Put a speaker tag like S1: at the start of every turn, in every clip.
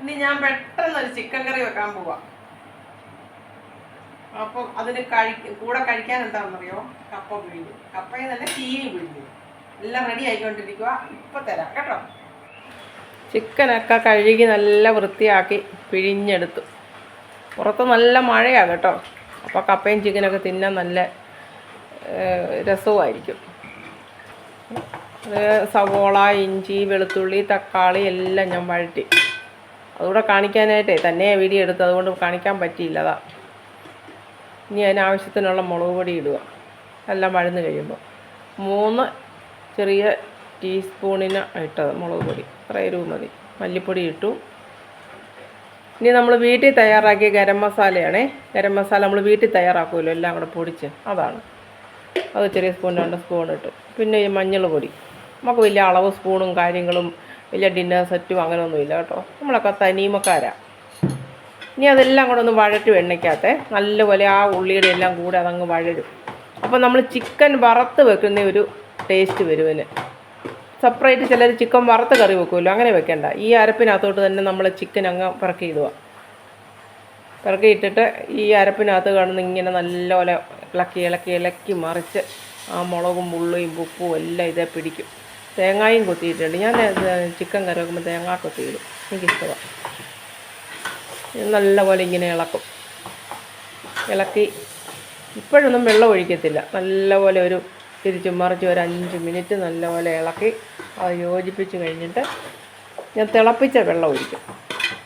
S1: ഇനി ഞാൻ പെട്ടെന്ന് ഒരു ചിക്കൻ കറി വെക്കാൻ പോവാ. അപ്പം അതിന് കഴി കൂടെ കഴിക്കാൻ എന്താണെന്നറിയോ? കപ്പ പിഴിഞ്ഞു കപ്പയിൽ നല്ല ചീനി പിഴിഞ്ഞു എല്ലാം റെഡി ആയിക്കൊണ്ടിരിക്കുക ഇപ്പൊ തരാം കേട്ടോ? ചിക്കനൊക്കെ കഴുകി നല്ല വൃത്തിയാക്കി പിഴിഞ്ഞെടുത്തു. പുറത്ത് നല്ല മഴയാണ് കേട്ടോ? അപ്പോൾ കപ്പയും ചിക്കനൊക്കെ തിന്നാൻ നല്ല രസവുമായിരിക്കും സവോള ഇഞ്ചി വെളുത്തുള്ളി തക്കാളി എല്ലാം ഞാൻ വഴറ്റി. അതുകൂടെ കാണിക്കാനായിട്ടേ തന്നെ വീഡിയോ എടുത്ത് അതുകൊണ്ട് കാണിക്കാൻ പറ്റിയില്ല അതാ. ഇനി അതിനാവശ്യത്തിനുള്ള മുളക് പൊടി ഇടുക. എല്ലാം വഴന്ന് കഴിയുമ്പോൾ. മൂന്ന് ചെറിയ ടീസ്പൂണിന് ഇട്ടത് മുളക് പൊടി. എരിവ് മതി. മല്ലിപ്പൊടി ഇട്ടു. ഇനി നമ്മൾ വീട്ടിൽ തയ്യാറാക്കിയ ഗരം മസാലയാണേ. ഗരം മസാല നമ്മൾ വീട്ടിൽ തയ്യാറാക്കുമല്ലോ എല്ലാം കൂടെ പൊടിച്ച്. അതാണ്. അത് ചെറിയ സ്പൂൺ രണ്ട് സ്പൂൺ ഇട്ടു. പിന്നെ ഈ മഞ്ഞൾ പൊടി നമുക്ക് വലിയ അളവ് സ്പൂണും കാര്യങ്ങളും വലിയ ഡിന്നർ സെറ്റും അങ്ങനെയൊന്നുമില്ല കേട്ടോ. നമ്മളൊക്കെ തനിമക്കാരാ ഇനി അതെല്ലാം കൂടെ ഒന്ന് വഴറ്റും എണ്ണയ്ക്കകത്ത്. നല്ലപോലെ ആ ഉള്ളിയുടെ എല്ലാം കൂടെ അതങ്ങ് വഴരും അപ്പോൾ നമ്മൾ ചിക്കൻ വറുത്ത് വെക്കുന്ന ഒരു ടേസ്റ്റ് വരുവിന് സെപ്പറേറ്റ് ചിലർ ചിക്കൻ വറുത്ത് കറി വെക്കുമല്ലോ അങ്ങനെ വെക്കേണ്ട. ഈ അരപ്പിനകത്തോട്ട് തന്നെ നമ്മൾ ചിക്കൻ അങ്ങ് പിറക്കി ഇടുക. പിറക്കി ഇട്ടിട്ട് ഈ അരപ്പിനകത്ത് കാണുന്ന ഇങ്ങനെ നല്ലപോലെ ഇളക്കി ഇളക്കി ഇളക്കി മറിച്ച് ആ മുളകും ഉള്ളിയും ഉപ്പും എല്ലാം ഇതേ പിടിക്കും. തേങ്ങായും കൊത്തിയിട്ടുണ്ട്. ഞാൻ ചിക്കൻ കറി വെക്കുമ്പോൾ തേങ്ങ കൊത്തിയിടും. എനിക്കിഷ്ടമാണ് നല്ലപോലെ ഇങ്ങനെ ഇളക്കും. ഇളക്കി ഇപ്പോഴൊന്നും വെള്ളം ഒഴിക്കത്തില്ല. നല്ലപോലെ ഒരു തിരിച്ചും മറിച്ച് ഒരു അഞ്ച് മിനിറ്റ് നല്ലപോലെ ഇളക്കി അത് യോജിപ്പിച്ച് കഴിഞ്ഞിട്ട് ഞാൻ തിളപ്പിച്ച വെള്ളം ഒഴിക്കും.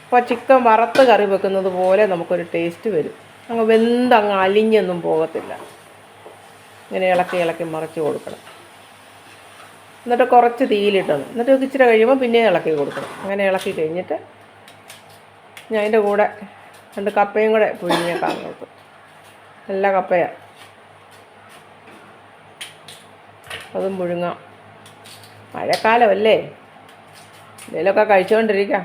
S1: അപ്പോൾ ചിക്കൻ വറുത്ത് കറി വെക്കുന്നത് പോലെ നമുക്കൊരു ടേസ്റ്റ് വരും. അങ്ങ് വെന്ത് അങ്ങ് അലിഞ്ഞൊന്നും പോകത്തില്ല. ഇങ്ങനെ ഇളക്കി ഇളക്കി മറിച്ച് കൊടുക്കണം. എന്നിട്ട് കുറച്ച് തീയിലിട്ടണം എന്നിട്ട് ഇച്ചിരി കഴിയുമ്പോൾ പിന്നെ ഇളക്കി കൊടുക്കണം. അങ്ങനെ ഇളക്കി കഴിഞ്ഞിട്ട് ഞാൻ അതിന്റെ കൂടെ രണ്ട് കപ്പയും കൂടെ പുഴുങ്ങിയേക്കാം അങ്ങോട്ട് നല്ല കപ്പയാണ് അതും പുഴുങ്ങാം. മഴക്കാലമല്ലേ? എന്തെങ്കിലുമൊക്കെ കഴിച്ചുകൊണ്ടിരിക്കാം.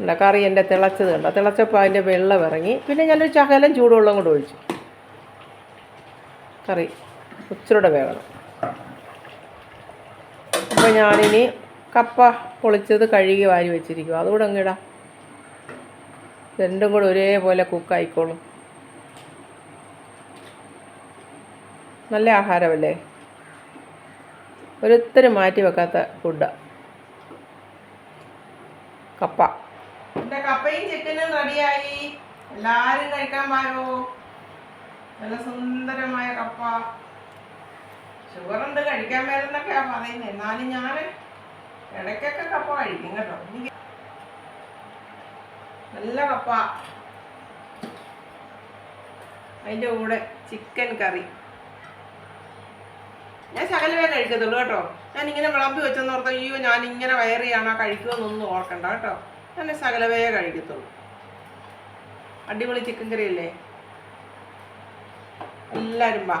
S1: എന്താ കറി എന്റെ തിളച്ചത് കണ്ടോ? തിളച്ചപ്പോൾ അതിന്റെ വെള്ളം ഇറങ്ങി. പിന്നെ ഞാനൊരു ചകലം ചൂടുവെള്ളം കൂടെ ഒഴിച്ചു. കറി. ഇച്ചിരൂടെ വേകണം അപ്പോൾ ഞാനിനി കപ്പ പൊളിച്ചത് കഴുകി വാരി വെച്ചിരിക്കും അതുകൂടെ അങ്ങ് ഇടാം രണ്ടും കൂടെ ഒരേപോലെ കുക്കായിക്കോളും നല്ല ആഹാരമല്ലേ? ഒരിത്തിരി മാറ്റി വെക്കാത്ത ഫുഡാണ് കപ്പ. കപ്പയും ചിക്കനും റെഡിയായി? എല്ലാവരും കഴിക്കാൻ പായോ നല്ല സുന്ദരമായ കപ്പ. ഷുഗറുണ്ട് കഴിക്കാൻ മേലെന്നൊക്കെയാണ് പറയുന്നത് എന്നാലും ഞാൻ ഇടയ്ക്കൊക്കെ കപ്പ കഴിക്കും കേട്ടോ. എനിക്ക് നല്ല കപ്പ. അതിന്റെ കൂടെ ചിക്കൻ കറി. ഞാൻ ശകലമേ കഴിക്കത്തുള്ളൂ കേട്ടോ. ഞാൻ ഇങ്ങനെ വിളമ്പി വെച്ചെന്ന് ഓർത്ത അയ്യോ ഞാൻ ഇങ്ങനെ വയറിയാണോ കഴിക്കുമെന്നൊന്നും ഓർക്കണ്ട കേട്ടോ. ഞാൻ ശകലമേ കഴിക്കത്തുള്ളൂ. അടിപൊളി ചിക്കൻ കറി അല്ലേ എല്ലാവരും വാ.